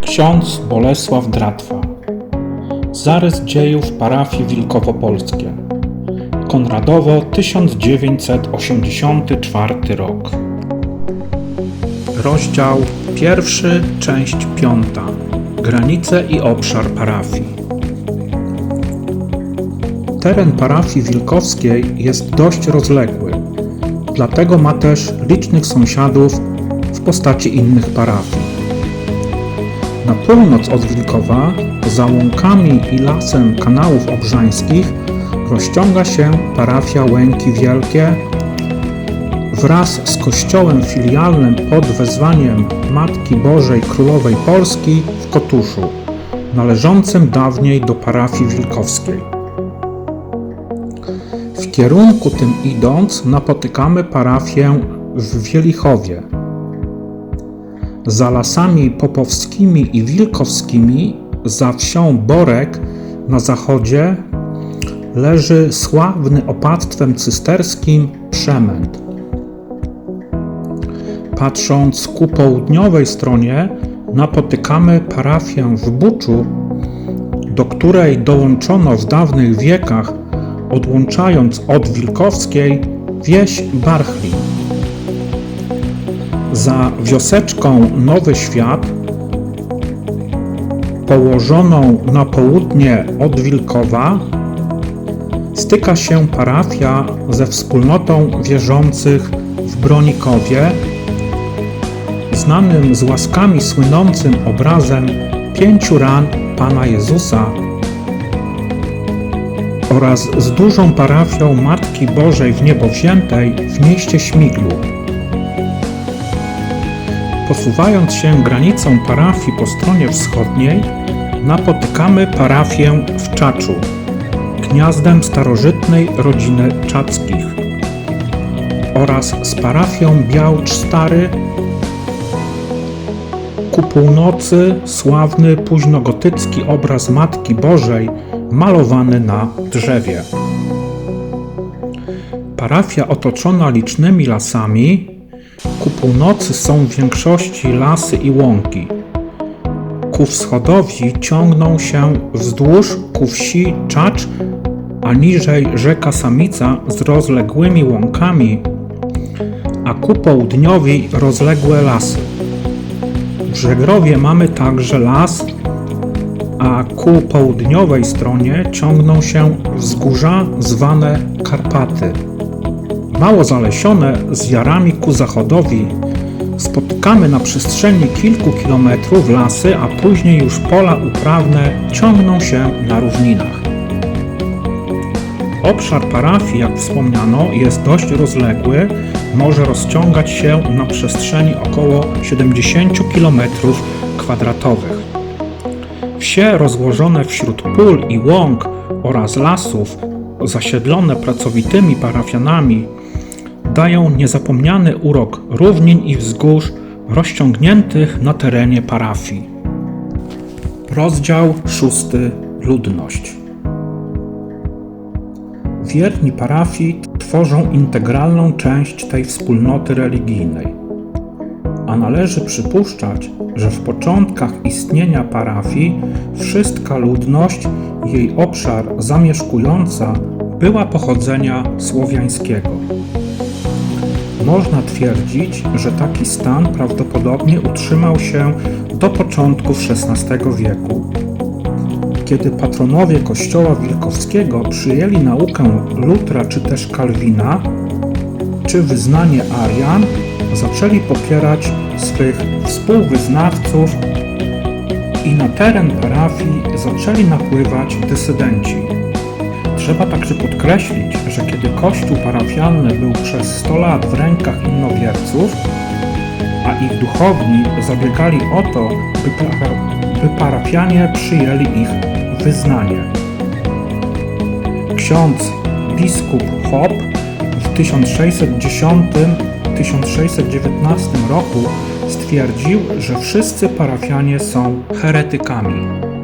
Ksiądz Bolesław Dratwa. Zarys dziejów parafii Wilkowopolskie. Konradowo 1984 rok. Rozdział pierwszy, część piąta. Granice i obszar parafii. Teren parafii wilkowskiej jest dość rozległy, dlatego ma też licznych sąsiadów postaci innych parafii. Na północ od Wilkowa, za łąkami i lasem kanałów obrzańskich, rozciąga się parafia Łęki Wielkie wraz z kościołem filialnym pod wezwaniem Matki Bożej Królowej Polski w Kotuszu, należącym dawniej do parafii wilkowskiej. W kierunku tym idąc napotykamy parafię w Wielichowie. Za lasami popowskimi i wilkowskimi, za wsią Borek na zachodzie leży sławny opactwem cysterskim Przemęt. Patrząc ku południowej stronie napotykamy parafię w Buczu, do której dołączono w dawnych wiekach odłączając od Wilkowskiej wieś Barchlin. Za wioseczką Nowy Świat, położoną na południe od Wilkowa, styka się parafia ze wspólnotą wierzących w Bronikowie, znanym z łaskami słynącym obrazem pięciu ran Pana Jezusa oraz z dużą parafią Matki Bożej w Niebo Wziętej w mieście Śmiglu. Posuwając się granicą parafii po stronie wschodniej, napotykamy parafię w Czaczu, gniazdem starożytnej rodziny Czackich, oraz z parafią Białcz Stary ku północy sławny późnogotycki obraz Matki Bożej malowany na drzewie. Parafia otoczona licznymi lasami, ku północy są w większości lasy i łąki. Ku wschodowi ciągną się wzdłuż ku wsi Czacz, a niżej rzeka Samica z rozległymi łąkami, a ku południowi rozległe lasy. W Żegrowie mamy także las a ku południowej stronie ciągną się wzgórza zwane Karpaty. Mało zalesione z jarami ku zachodowi spotykamy na przestrzeni kilku kilometrów lasy, a później już pola uprawne ciągną się na równinach. Obszar parafii, jak wspomniano, jest dość rozległy, może rozciągać się na przestrzeni około 70 km kwadratowych. Wsie rozłożone wśród pól i łąk oraz lasów, zasiedlone pracowitymi parafianami, dają niezapomniany urok równin i wzgórz rozciągniętych na terenie parafii. Rozdział szósty Ludność Wierni parafii tworzą integralną część tej wspólnoty religijnej a należy przypuszczać, że w początkach istnienia parafii wszystka ludność, jej obszar zamieszkująca była pochodzenia słowiańskiego. Można twierdzić, że taki stan prawdopodobnie utrzymał się do początków XVI wieku, kiedy patronowie kościoła wilkowskiego przyjęli naukę Lutra czy też Kalwina, czy wyznanie Arian zaczęli popierać swych współwyznawców i na teren parafii zaczęli napływać dysydenci. Trzeba także podkreślić, że kiedy kościół parafialny był przez 100 lat w rękach innowierców, a ich duchowni zabiegali o to, by, by parafianie przyjęli ich wyznanie. Ksiądz biskup Hop w 1610 1619 roku stwierdził, że wszyscy parafianie są heretykami.